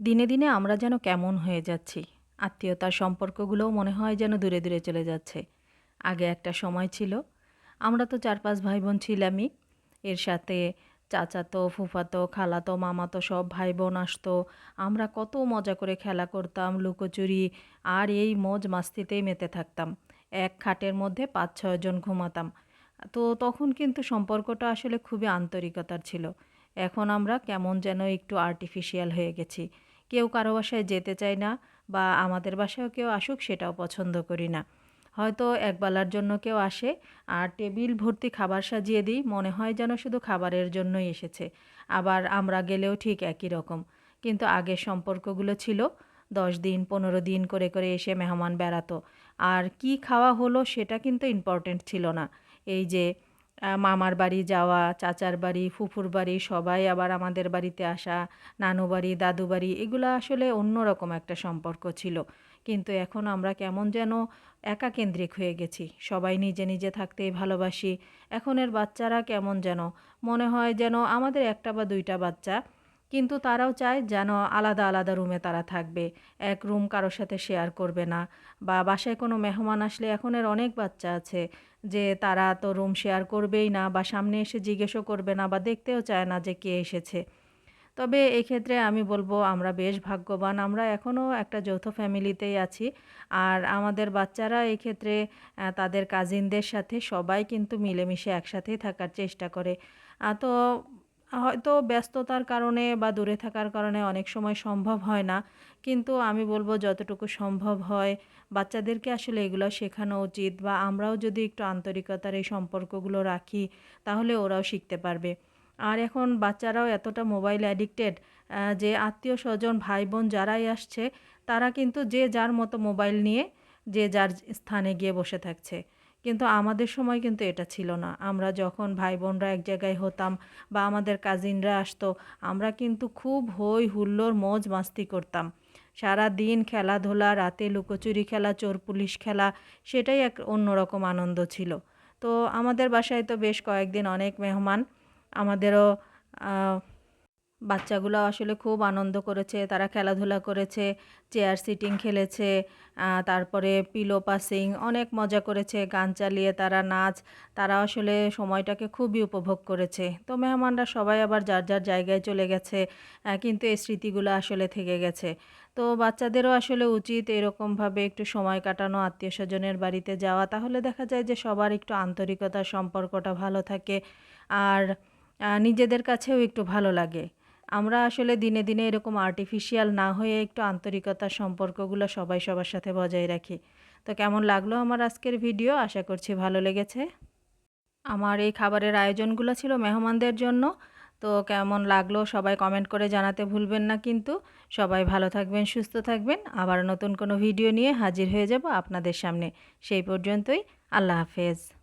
দিনে দিনে আমরা যেন কেমন হয়ে যাচ্ছি, আত্মীয়তার সম্পর্কগুলোও মনে হয় যেন দূরে দূরে চলে যাচ্ছে। আগে একটা সময় ছিল, আমরা তো চার পাঁচ ভাই বোন ছিলামই। এর সাথে চাচাতো, ফুফাতো, খালাতো, মামাতো সব ভাই বোন আসতো। আমরা কত মজা করে খেলা করতাম, লুকোচুরি আর এই মজ মাস্তিতেই মেতে থাকতাম। এক খাটের মধ্যে পাঁচ ছয়জন ঘুমাতাম। তো তখন কিন্তু সম্পর্কটা আসলে খুবই আন্তরিকতার ছিল। এখন আমরা কেমন যেন একটু আর্টিফিশিয়াল হয়ে গেছি। কেউ কারও বাসায় যেতে চায় না বা আমাদের বাসায়ও কেউ আসুক সেটাও পছন্দ করি না। হয়তো একবেলার জন্য কেউ আসে আর টেবিল ভর্তি খাবার সাজিয়ে দিই, মনে হয় যেন শুধু খাবারের জন্যই এসেছে। আবার আমরা গেলেও ঠিক একই রকম। কিন্তু আগের সম্পর্কগুলো ছিল, দশ দিন, পনেরো দিন করে করে এসে মেহমান বেড়াতো। আর কি খাওয়া হলো সেটা কিন্তু ইম্পর্টেন্ট ছিল না। এই যে মামার বাড়ি যাওয়া, চাচার বাড়ি, ফুফুর বাড়ি, সবাই আবার আমাদের বাড়িতে আসা, নানু বাড়ি, দাদু বাড়ি, এগুলো আসলে অন্যরকম একটা সম্পর্ক ছিল। কিন্তু এখন আমরা কেমন যেন একাকেন্দ্রিক হয়ে গেছি। সবাই নিজে নিজে থাকতেই ভালোবাসি। এখনের বাচ্চারা কেমন যেন, মনে হয় যেন আমাদের একটা বা দুইটা বাচ্চা। কিন্তু তারাও চায় যেন আলাদা আলাদা রুমে তারা থাকবে। এক রুম কারোর সাথে শেয়ার করবে না। বা বাসায় কোনো মেহমান আসলে এখনের অনেক বাচ্চা আছে। যে তারা তো রুম শেয়ার করবেই না বা সামনে এসে জিজ্ঞেসও করবে না বা দেখতেও চায় না যে কে এসেছে। তবে এক্ষেত্রে আমি বলব, আমরা বেশ ভাগ্যবান। আমরা এখনও একটা যৌথ ফ্যামিলিতেই আছি। আর আমাদের বাচ্চারা এক্ষেত্রে ক্ষেত্রে তাদের কাজিনদের সাথে সবাই কিন্তু মিলেমিশে একসাথেই থাকার চেষ্টা করে। তো হয়তো ব্যস্ততার কারণে বা দূরে থাকার কারণে অনেক সময় সম্ভব হয় না। কিন্তু আমি বলব যতটুকু সম্ভব হয়, বাচ্চাদেরকে আসলে এগুলো শেখানো উচিত বা আমরাও যদি একটু আন্তরিকতার এই সম্পর্কগুলো রাখি, তাহলে ওরাও শিখতে পারবে। আর এখন বাচ্চারাও এতটা মোবাইল অ্যাডিক্টেড যে আত্মীয় স্বজন ভাই বোন যারাই আসছে, তারা কিন্তু যে যার মতো মোবাইল নিয়ে, যে যার স্থানে গিয়ে বসে থাকছে। কিন্তু আমাদের সময় কিন্তু এটা ছিল না। আমরা যখন ভাই বোনরা এক জায়গায় হতাম বা আমাদের কাজিনরা আসতো, আমরা কিন্তু খুব হই হুল্লোর মজ মাস্তি করতাম। সারা দিন খেলাধুলা, রাতে লুকোচুরি খেলা, চোর পুলিশ খেলা, সেটাই এক অন্যরকম আনন্দ ছিল। তো আমাদের বাসায় তো বেশ কয়েকদিন অনেক মেহমান, আমাদেরও বাচ্চাগুলো আসলে খুব আনন্দ করেছে, তারা খেলাধুলা করেছে চেয়ার সিটিং খেলেছে তারপরে পিলো পাসিং অনেক মজা করেছে, গান চালিয়ে তারা নাচ, তারা আসলে সময়টাকে খুবই উপভোগ করেছে। তো মেহমানরা সবাই আবার যার যার জায়গায় চলে গেছে কিন্তু এই স্মৃতিগুলো আসলে থেকে গেছে। তো বাচ্চাদেরও আসলে উচিত এরকমভাবে একটু সময় কাটানো আত্মীয় স্বজনের বাড়িতে যাওয়া। তাহলে দেখা যায় যে সবার একটু আন্তরিকতার সম্পর্কটা ভালো থাকে, আর নিজেদের কাছেও একটু ভালো লাগে। আমরা আসলে দিনে দিনে এরকম আর্টিফিশিয়াল না হয়ে একটু আন্তরিকতার সম্পর্কগুলো সবাই সবার সাথে বজায় রাখি। তো কেমন লাগল আমার আজকের ভিডিও আশা করছি ভালো লেগেছে। আমার এই খাবারের আয়োজনগুলো ছিল মেহমানদের জন্য। তো কেমন লাগল সবাই কমেন্ট করে জানাতে ভুলবেন না কিন্তু। সবাই ভালো থাকবেন, সুস্থ থাকবেন। আবার নতুন কোনো ভিডিও নিয়ে হাজির হয়ে যাব আপনাদের সামনে। সেই পর্যন্তই, আল্লাহ হাফেজ।